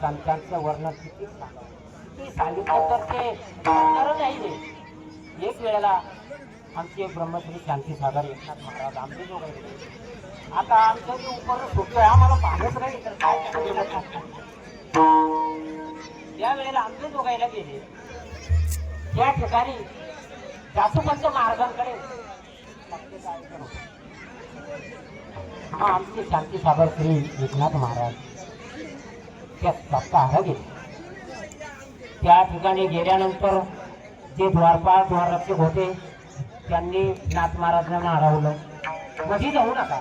संतांचं वर्णन किती ती सांगितलं तर ते सांगणार नाही एक वेळेला आमचे ब्रह्मश्री शांती सागर एकनाथ महाराज आमचे जो काही आता आमचं जे उपर सुटतोय आम्हाला पाहत नाही तर काय त्या वेळेला आमचे जो गायला गेले त्या ठिकाणी जासुपंत महाराजांकडे हा आमचे शांती सागर श्री एकनाथ महाराज. त्या सप्ताहाला गेले त्या ठिकाणी गेल्यानंतर जे द्वारपाळ द्वाररक्षक होते त्यांनी नाथ महाराजांना हरवलं. मधी जाऊ नका.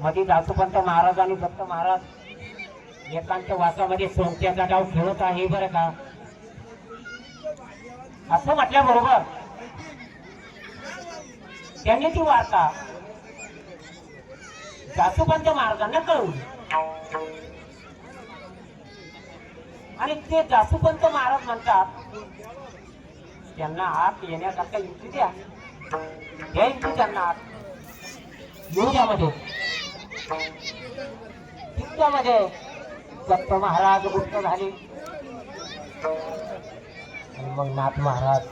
मधी दासोपंत महाराज आणि दत्त महाराज एकांत वासामध्ये सोमत्याचा डाव खेळत आहे बरं का? असं म्हटल्याबरोबर त्यांनी ती वार्ता जासोपंत महाराजांना कळवली. आणि ते जासूपंत महाराज म्हणतात त्यांना आत येण्यासारखा युक्ती द्या. द्या युक्ती त्यांना आत. येऊ द्या मध्ये तितक्यामध्ये दत्त महाराज गुप्त झाले. मग नाथ महाराज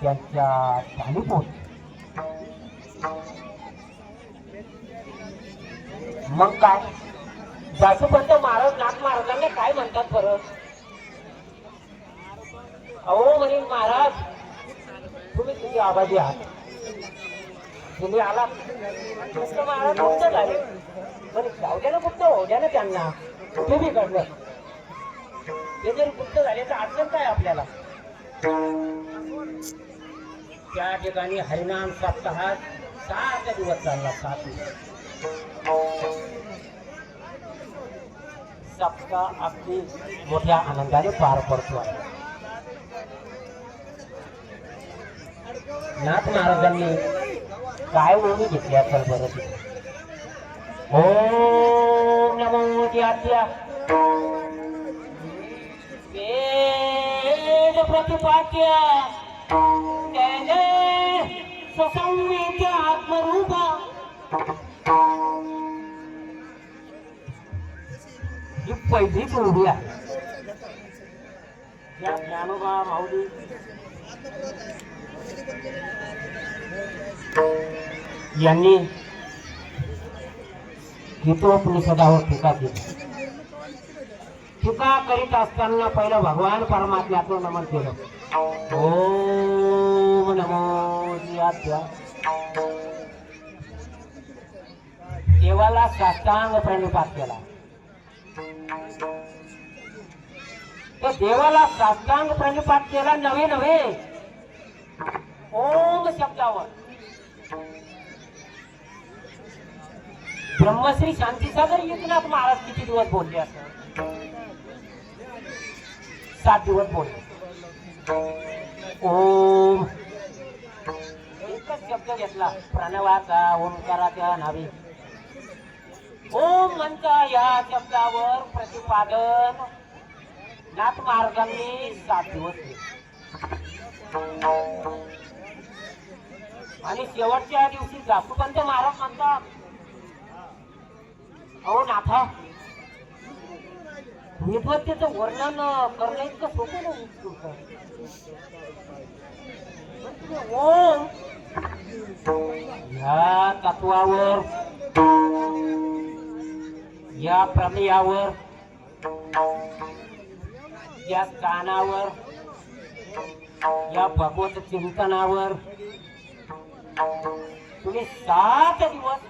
त्यांच्या ठाणी पोहोचले मग काय? जासुपंत महाराज नाथ महाराजांना काय म्हणतात बरं? अहो म्हणे महाराज तुम्ही किती आबादी आहात? तुम्ही आला. कृष्ण महाराज गुप्त झाले. पण जाऊ द्या ना गुप्त होऊ द्या ना त्यांना. तुम्ही कडलं ते जर गुप्त झाले तर अडचण काय आपल्याला? त्या ठिकाणी हरिनाम सप्ताहात सात दिवस चालला सात दिवस. सप्ताह अगदी मोठ्या आनंदाने पार पडतो आहे. नाथ महाराजांनी काय ओळी घेतली असेल बरं तिथे ओम नमो द्यात्या वेद प्रतिपाद्य. जय जय आत्मरूपा. पहिलीच उभी आहे. या ज्ञानोबा माऊली यांनी गीतोपनिषदावर टीका केली. टीका करीत असताना पहिलं भगवान परमात्म्याचं नमन केलं. ओम नमो देवाला साष्टांग प्रणिपात केला. देवाला साष्टांग प्रणिपात केला नव्हे नव्हे ओम शब्दावर. ब्रह्मश्री शांती सागर एकनाथ महाराज किती दिवस बोलले असं? सात दिवस बोलले. ओम. एकच शब्द घेतला. प्रणवाचा ओंकाराच्या नावे. ओम म्हणता या शब्दावर प्रतिपादन नाथ महाराजांनी सात दिवस आणि शेवटच्या दिवशी जासुपंत महाराज म्हणतात अहो नाथा विद्वत्तेचं वर्णन करणं इतकं सोपं नाही ओम ह्या तत्वावर या प्रमेयावर या स्थानावर या भगवत चिंतनावर तुम्ही सात दिवस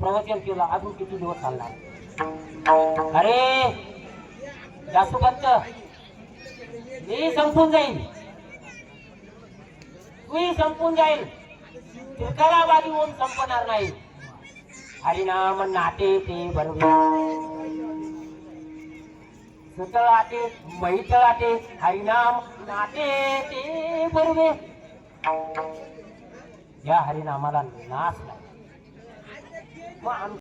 प्रवचन केलं अजून किती दिवस चालला अरे जास्त मी संपून जाईल तूही संपून जाईल त्रिकालाबादी होऊन संपणार नाही. हरिनाम नाटे ते बरोबर. सुतळ आटे मैतळ आटे हरिनाम नाटे ते बरोबर. या हरिनामाला नाश नाही. मग